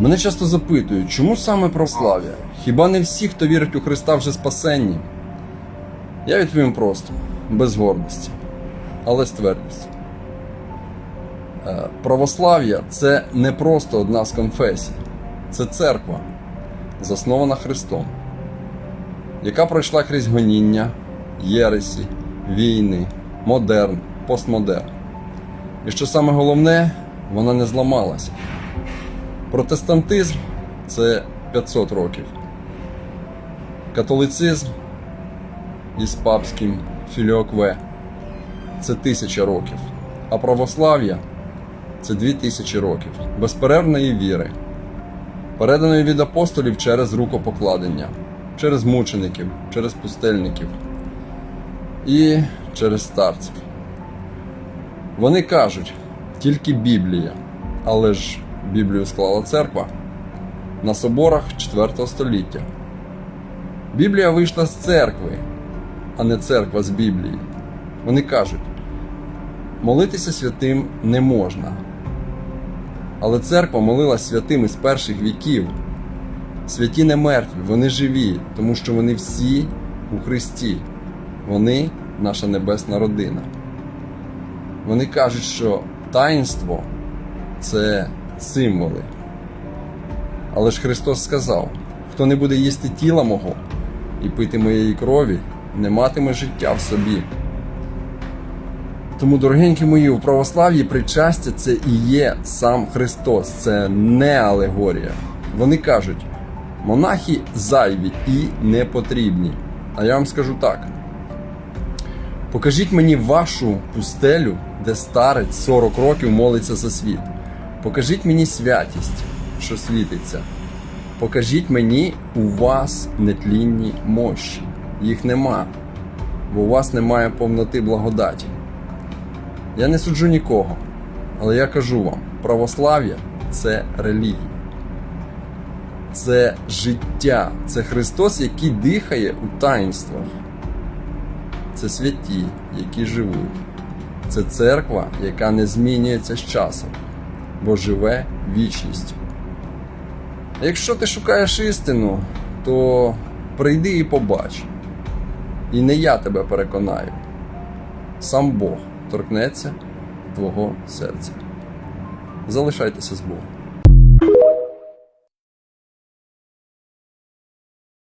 Мене часто запитують, чому саме православ'я? Хіба не всі, хто вірить у Христа, вже спасенні? Я відповім просто, без гордості, але з твердістю. Е, Православ'я це не просто одна з конфесій, це церква, заснована Христом, яка пройшла крізь гоніння, єресі, війни, модерн, постмодерн. І що саме головне, вона не зламалася. Протестантизм це 500 років. Католицизм із папським філіокве це тисяча років. А православ'я це дві тисячі років безперервної віри, переданої від апостолів через рукопокладення, через мучеників, через пустельників і через старців. Вони кажуть, тільки Біблія, але ж Біблію склала церква на соборах 4 століття. Біблія вийшла з церкви, а не церква з Біблії. Вони кажуть, молитися святим не можна. Але церква молилась святим із перших віків. Святі не мертві, вони живі, тому що вони всі у Христі. Вони наша небесна родина. Вони кажуть, що таїнство це символи. Але ж Христос сказав: хто не буде їсти тіла мого і пити моєї крові, не матиме життя в собі. Тому, дорогенькі мої, у православ'ї причастя це і є сам Христос, це не алегорія. Вони кажуть, монахи зайві і не потрібні. А я вам скажу так: покажіть мені вашу пустелю, де старець 40 років молиться за світ. Покажіть мені святість, що світиться. Покажіть мені у вас нетлінні мощі. Їх нема, бо у вас немає повноти благодаті. Я не суджу нікого, але я кажу вам: православ'я це релігія. Це життя, це Христос, який дихає у таїнствах. Це святі, які живуть. Це церква, яка не змінюється з часом, бо живе вічністю. Якщо ти шукаєш істину, то прийди і побач. І не я тебе переконаю. Сам Бог торкнеться твого серця. Залишайтеся з Богом.